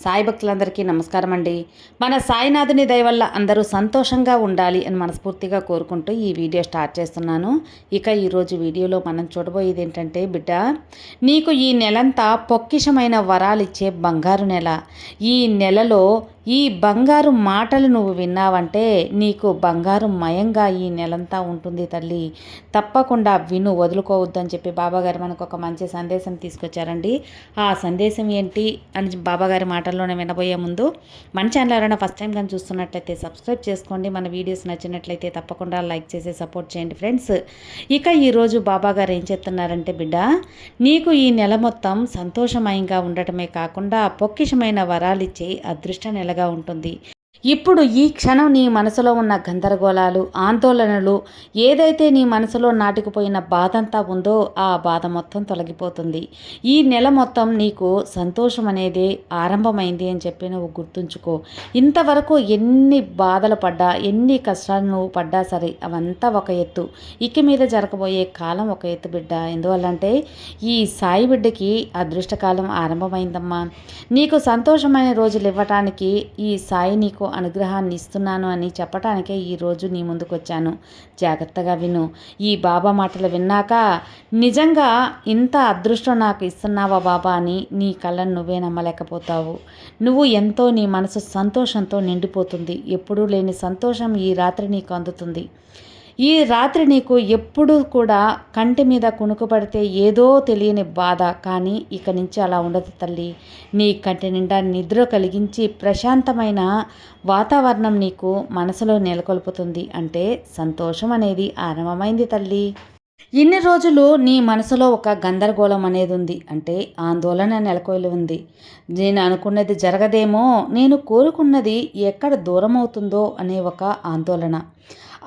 సాయి భక్తులందరికీ నమస్కారం అండి. మన సాయినాథుని దయ వల్ల అందరూ సంతోషంగా ఉండాలి అని మనస్ఫూర్తిగా కోరుకుంటూ ఈ వీడియో స్టార్ట్ చేస్తున్నాను. ఇక ఈరోజు వీడియోలో మనం చూడబోయేది ఏంటంటే బిడ్డ నీకు ఈ నెలంతా పొక్కిషమైన వరాలు ఇచ్చే బంగారు నెల. ఈ నెలలో ఈ బంగారు మాటలు నువ్వు విన్నావంటే నీకు బంగారు మయంగా ఈ నెలంతా ఉంటుంది తల్లి. తప్పకుండా విను వదులుకోవద్దని చెప్పి బాబాగారు మనకు ఒక మంచి సందేశం తీసుకొచ్చారండి. ఆ సందేశం ఏంటి అని బాబాగారి మాట మాటల్లోనే వినబోయే ముందు మన ఛానల్ ఎవరైనా ఫస్ట్ టైం కానీ చూస్తున్నట్లయితే సబ్స్క్రైబ్ చేసుకోండి. మన వీడియోస్ నచ్చినట్లయితే తప్పకుండా లైక్ చేసి సపోర్ట్ చేయండి ఫ్రెండ్స్ ఇక ఈరోజు బాబా గారు ఏం చెప్తున్నారంటే బిడ్డ నీకు ఈ నెల మొత్తం సంతోషమయంగా ఉండటమే కాకుండా పొక్కిషమైన వరాలిచ్చే అదృష్ట నెలగా ఉంటుంది. ఇప్పుడు ఈ క్షణం నీ మనసులో ఉన్న గందరగోళాలు ఆందోళనలు ఏదైతే నీ మనసులో నాటుకుపోయిన బాధంతా ఉందో ఆ బాధ మొత్తం తొలగిపోతుంది. ఈ నెల మొత్తం నీకు సంతోషం అనేది ఆరంభమైంది అని చెప్పి నువ్వు గుర్తుంచుకో. ఇంతవరకు ఎన్ని బాధలు పడ్డా ఎన్ని కష్టాలు నువ్వు పడ్డా సరే అవంతా ఒక ఎత్తు. ఇక మీద జరగబోయే కాలం ఒక ఎత్తు బిడ్డ. ఎందువల్లంటే ఈ సాయి బిడ్డకి అదృష్టకాలం ఆరంభమైందమ్మా. నీకు సంతోషమైన రోజులు ఇవ్వటానికి ఈ సాయి నీకు అనుగ్రహాన్ని ఇస్తున్నాను అని చెప్పటానికే ఈరోజు నీ ముందుకు వచ్చాను జాగ్రత్తగా విను. ఈ బాబా మాటలు విన్నాక నిజంగా ఇంత అదృష్టం నాకు ఇస్తున్నావా బాబా అని నీ కళ్ళను నువ్వే నమ్మలేకపోతావు. నువ్వు ఎంతో నీ మనసు సంతోషంతో నిండిపోతుంది. ఎప్పుడూ లేని సంతోషం ఈ రాత్రి నీకు అందుతుంది. ఈ రాత్రి నీకు ఎప్పుడు కూడా కంటి మీద కునుకు పడితే ఏదో తెలియని బాధ కానీ ఇక నుంచి అలా ఉండదు తల్లి. నీ కంటి నిండా నిద్ర కలిగించి ప్రశాంతమైన వాతావరణం నీకు మనసులో నెలకొల్పుతుంది. అంటే సంతోషం అనేది ఆరంభమైంది తల్లి. ఇన్ని రోజులు నీ మనసులో ఒక గందరగోళం అనేది ఉంది. అంటే ఆందోళన నెలకొలి ఉంది. నేను అనుకున్నది జరగదేమో నేను కోరుకున్నది ఎక్కడ దూరం అవుతుందో అనే ఒక ఆందోళన.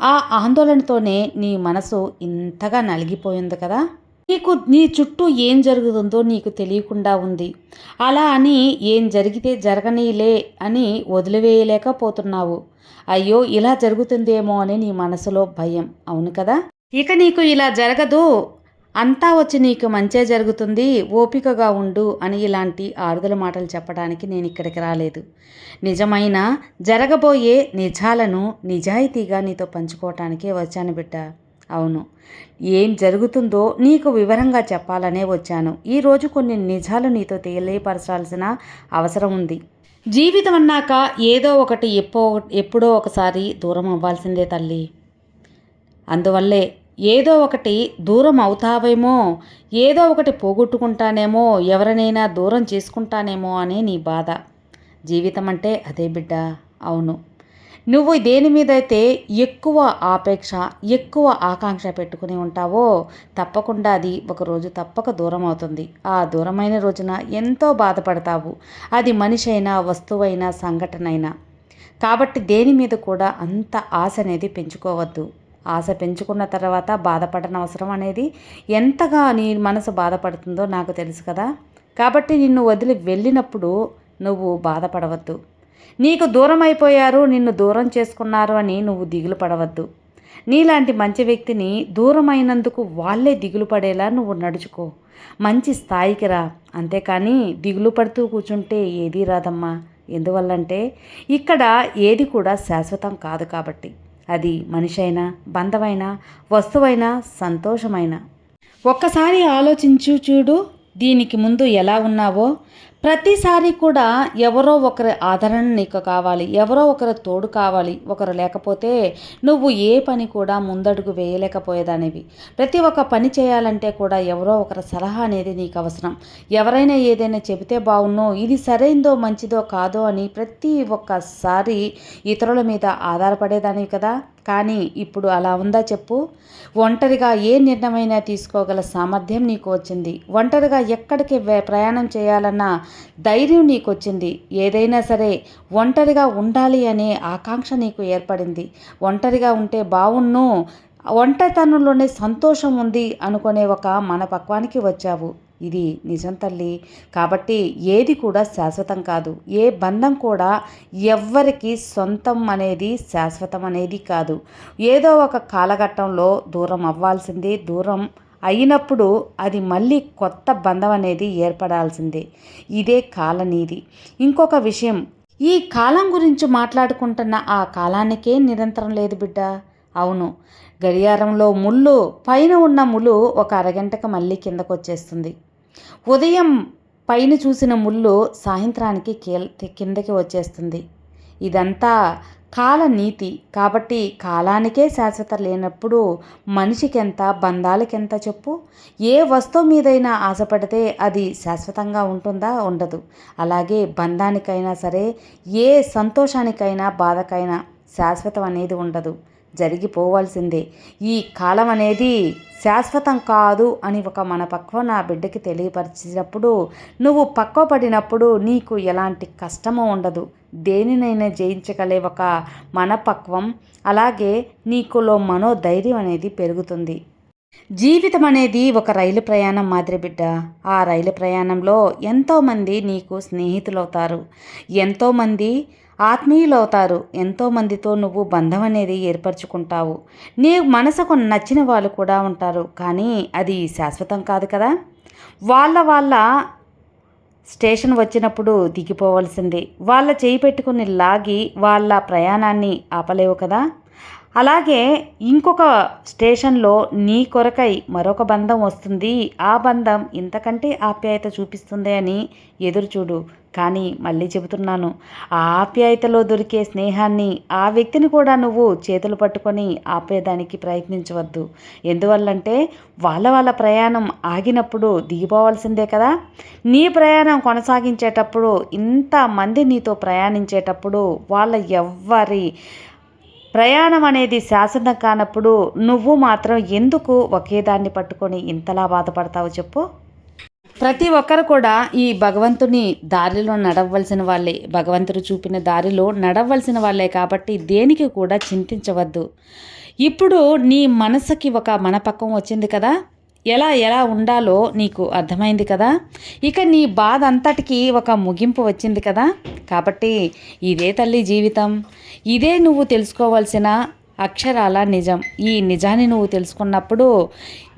ఆ ఆందోళనతోనే నీ మనసు ఇంతగా నలిగిపోయింది కదా? నీకు నీ చుట్టూ ఏం జరుగుతుందో నీకు తెలియకుండా ఉంది. అలా అని ఏం జరిగితే జరగనీలే అని వదిలివేయలేకపోతున్నావు. అయ్యో ఇలా జరుగుతుందేమో అని నీ మనసులో భయం. అవును కదా? ఇక నీకు ఇలా జరగదు. అంతా వచ్చి నీకు మంచే జరుగుతుంది ఓపికగా ఉండు అని ఇలాంటి ఆరుదల మాటలు చెప్పడానికి నేను ఇక్కడికి రాలేదు. నిజమైన జరగబోయే నిజాలను నిజాయితీగా నీతో పంచుకోవటానికే వచ్చాను బిడ్డ. అవును. ఏం జరుగుతుందో నీకు వివరంగా చెప్పాలనే వచ్చాను. ఈరోజు కొన్ని నిజాలు నీతో తెలియపరచాల్సిన అవసరం ఉంది. జీవితం అన్నాక ఏదో ఒకటి ఎప్పో ఎప్పుడో ఒకసారి దూరం అవ్వాల్సిందే తల్లి. అందువల్లే ఏదో ఒకటి దూరం అవుతావేమో ఏదో ఒకటి పోగొట్టుకుంటానేమో ఎవరినైనా దూరం చేసుకుంటానేమో అనే నీ బాధ. జీవితం అంటే అదే బిడ్డ. అవును. నువ్వు దేని మీదైతే ఎక్కువ ఆపేక్ష ఎక్కువ ఆకాంక్ష పెట్టుకుని ఉంటావో తప్పకుండా అది ఒకరోజు తప్పక దూరం అవుతుంది. ఆ దూరమైన రోజున ఎంతో బాధపడతావు. అది మనిషి అయినా వస్తువైనా సంఘటన అయినా కాబట్టి దేని మీద కూడా అంత ఆశ అనేది పెంచుకోవద్దు. ఆశ పెంచుకున్న తర్వాత బాధపడన అవసరం అనేది ఎంతగా నీ మనసు బాధపడుతుందో నాకు తెలుసు కదా. కాబట్టి నిన్ను వదిలి వెళ్ళినప్పుడు నువ్వు బాధపడవద్దు. నీకు దూరం అయిపోయారు నిన్ను దూరం చేసుకున్నారు అని నువ్వు దిగులు పడవద్దు. నీలాంటి మంచి వ్యక్తిని దూరం అయినందుకు వాళ్ళే దిగులు పడేలా నువ్వు నడుచుకో. మంచి స్థాయికి రా. అంతేకాని దిగులు పడుతూ కూర్చుంటే ఏదీ రాదమ్మా. ఎందువల్లంటే ఇక్కడ ఏది కూడా శాశ్వతం కాదు కాబట్టి. అది మనిషైనా బంధమైనా వస్తువైనా సంతోషమైనా. ఒక్కసారి ఆలోచించు చూడు దీనికి ముందు ఎలా ఉన్నావో ప్రతిసారి కూడా ఎవరో ఒకరి ఆదరణ నీకు కావాలి ఎవరో ఒకరు తోడు కావాలి ఒకరు లేకపోతే నువ్వు ఏ పని కూడా ముందడుగు వేయలేకపోయేదానివి. ప్రతి ఒక్క పని చేయాలంటే కూడా ఎవరో ఒకరి సలహా అనేది నీకు అవసరం. ఎవరైనా ఏదైనా చెబితే బాగున్నో ఇది సరైందో మంచిదో కాదో అని ప్రతి ఒక్కసారి ఇతరుల మీద ఆధారపడేదానివి కదా. కానీ ఇప్పుడు అలా ఉందా చెప్పు. ఒంటరిగా ఏ నిర్ణయమైనా తీసుకోగల సామర్థ్యం నీకు వచ్చింది. ఒంటరిగా ఎక్కడికి ప్రయాణం చేయాలన్నా ధైర్యం నీకు వచ్చింది ఏదైనా సరే ఒంటరిగా ఉండాలి అనే ఆకాంక్ష నీకు ఏర్పడింది. ఒంటరిగా ఉంటే బావున్ను ఒంటరితనంలోనే సంతోషం ఉంది అనుకునే ఒక మన పక్వానికి వచ్చావు. ఇది నిజం తల్లి. కాబట్టి ఏది కూడా శాశ్వతం కాదు. ఏ బంధం కూడా ఎవ్వరికి సొంతం అనేది శాశ్వతం అనేది కాదు. ఏదో ఒక కాలఘట్టంలో దూరం అవ్వాల్సింది. దూరం అయినప్పుడు అది మళ్ళీ కొత్త బంధం అనేది ఏర్పడాల్సిందే. ఇదే కాలనీది. ఇంకొక విషయం ఈ కాలం గురించి మాట్లాడుకుంటున్న ఆ కాలానికే నిరంతరం లేదు బిడ్డ. అవును గడియారంలో ముళ్ళు పైన ఉన్న ముళ్ళు ఒక అరగంటకు మళ్ళీ కిందకు వచ్చేస్తుంది ఉదయం పైన చూసిన ముళ్ళు సాయంత్రానికి కిందకి వచ్చేస్తుంది. ఇదంతా కాల నీతి. కాబట్టి కాలానికే శాశ్వత లేనప్పుడు మనిషికెంత బంధాలకెంత చెప్పు? ఏ వస్తువు మీదైనా ఆశపడితే అది శాశ్వతంగా ఉంటుందా? ఉండదు. అలాగే బంధానికైనా సరే ఏ సంతోషానికైనా బాధకైనా శాశ్వతం అనేది ఉండదు. జరిగిపోవాల్సిందే. ఈ కాలం అనేది శాశ్వతం కాదు అని ఒక మన పక్వ నా బిడ్డకి తెలియపరిచినప్పుడు నువ్వు పక్వ పడినప్పుడు నీకు ఎలాంటి కష్టము ఉండదు. దేనినైనా జయించగలే ఒక మనపక్వం అలాగే నీకులో మనోధైర్యం అనేది పెరుగుతుంది. జీవితం అనేది ఒక రైలు ప్రయాణం మాదిరి బిడ్డ. ఆ రైలు ప్రయాణంలో ఎంతోమంది నీకు స్నేహితులవుతారు. ఎంతోమంది ఆత్మీయులవుతారు. ఎంతోమందితో నువ్వు బంధం అనేది ఏర్పరచుకుంటావు. నీ మనసుకు నచ్చిన వాళ్ళు కూడా ఉంటారు. కానీ అది శాశ్వతం కాదు కదా? వాళ్ళ వాళ్ళ స్టేషన్ వచ్చినప్పుడు దిగిపోవలసిందే. వాళ్ళ చేయి పెట్టుకుని లాగి వాళ్ళ ప్రయాణాన్ని ఆపలేవు కదా? అలాగే ఇంకొక స్టేషన్లో నీ కొరకై మరొక బంధం వస్తుంది. ఆ బంధం ఇంతకంటే ఆప్యాయత చూపిస్తుంది అని ఎదురుచూడు. కానీ మళ్ళీ చెబుతున్నాను ఆ ఆప్యాయతలో దొరికే స్నేహాన్ని ఆ వ్యక్తిని కూడా నువ్వు చేతులు పట్టుకొని ఆపేదానికి ప్రయత్నించవద్దు. ఎందువల్లంటే వాళ్ళ వాళ్ళ ప్రయాణం ఆగినప్పుడు దిగిపోవాల్సిందే కదా. నీ ప్రయాణం కొనసాగించేటప్పుడు ఇంతమంది నీతో ప్రయాణించేటప్పుడు వాళ్ళ ఎవ్వరి ప్రయాణం అనేది శాశ్వతం కానప్పుడు నువ్వు మాత్రం ఎందుకు ఒకే దాన్ని పట్టుకొని ఇంతలా బాధపడతావు చెప్పు. ప్రతి ఒక్కరు కూడా ఈ భగవంతుని దారిలో నడవలసిన వాళ్ళే. భగవంతుడు చూపిన దారిలో నడవలసిన వాళ్ళే కాబట్టి దేనికి కూడా చింతించవద్దు. ఇప్పుడు నీ మనసుకి ఒక మనపక్కం వచ్చింది కదా? ఎలా ఎలా ఉండాలో నీకు అర్థమైంది కదా? ఇక నీ బాధ అంతటికి ఒక ముగింపు వచ్చింది కదా? కాబట్టి ఇదే తల్లి జీవితం. ఇదే నువ్వు తెలుసుకోవాల్సిన అక్షరాల నిజం. ఈ నిజాన్ని నువ్వు తెలుసుకున్నప్పుడు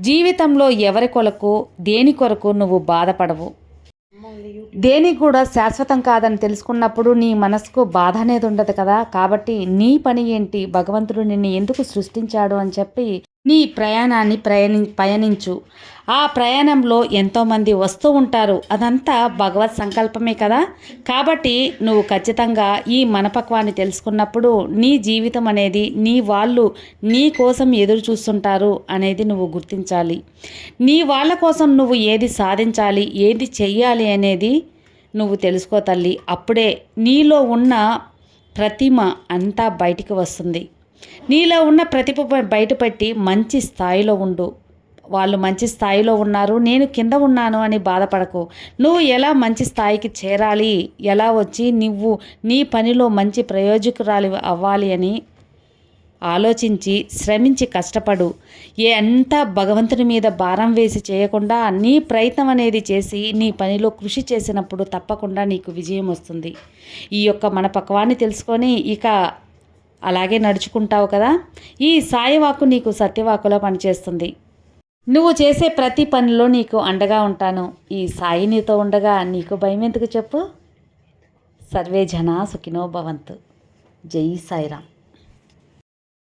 జీవితంలో ఎవరి కొరకు దేని కొరకు నువ్వు బాధపడవు. దేనికి కూడా శాశ్వతం కాదని తెలుసుకున్నప్పుడు నీ మనసుకు బాధ అనేది ఉండదు కదా? కాబట్టి నీ పని ఏంటి? భగవంతుడు నిన్ను ఎందుకు సృష్టించాడు అని చెప్పి నీ ప్రయాణాన్ని ప్రయాణి పయనించు ఆ ప్రయాణంలో ఎంతోమంది వస్తూ ఉంటారు. అదంతా భగవత్ సంకల్పమే కదా. కాబట్టి నువ్వు ఖచ్చితంగా ఈ మనపక్వాన్ని తెలుసుకున్నప్పుడు నీ జీవితం అనేది నీ వాళ్ళు నీ కోసం ఎదురు చూస్తుంటారు అనేది నువ్వు గుర్తించాలి. నీ వాళ్ళ కోసం నువ్వు ఏది సాధించాలి ఏది చెయ్యాలి అనేది నువ్వు తెలుసుకో తల్లి. అప్పుడే నీలో ఉన్న ప్రతిమ అంతా బయటికి వస్తుంది. నీలో ఉన్న ప్రతిభ బయటపెట్టి మంచి స్థాయిలో ఉండు. వాళ్ళు మంచి స్థాయిలో ఉన్నారు. నేను కింద ఉన్నాను అని బాధపడకు. నువ్వు ఎలా మంచి స్థాయికి చేరాలి? ఎలా వచ్చి నువ్వు నీ పనిలో మంచి ప్రయోజకురాలి అవ్వాలి అని ఆలోచించి శ్రమించి కష్టపడు. ఏ అంతా భగవంతుని మీద భారం వేసి చేయకుండా నీ ప్రయత్నం అనేది చేసి నీ పనిలో కృషి చేసినప్పుడు తప్పకుండా నీకు విజయం వస్తుంది. ఈ యొక్క మన పక్వాన్ని తెలుసుకొని ఇక అలాగే నడుచుకుంటావు కదా? ఈ సాయివాకు నీకు సత్యవాకులో పనిచేస్తుంది. నువ్వు చేసే ప్రతి పనిలో నీకు అండగా ఉంటాను. ఈ సాయి నీతో ఉండగా నీకు భయం ఎందుకు చెప్పు? సర్వే జనా సుఖినో భవంతు. జై సాయిరామ్.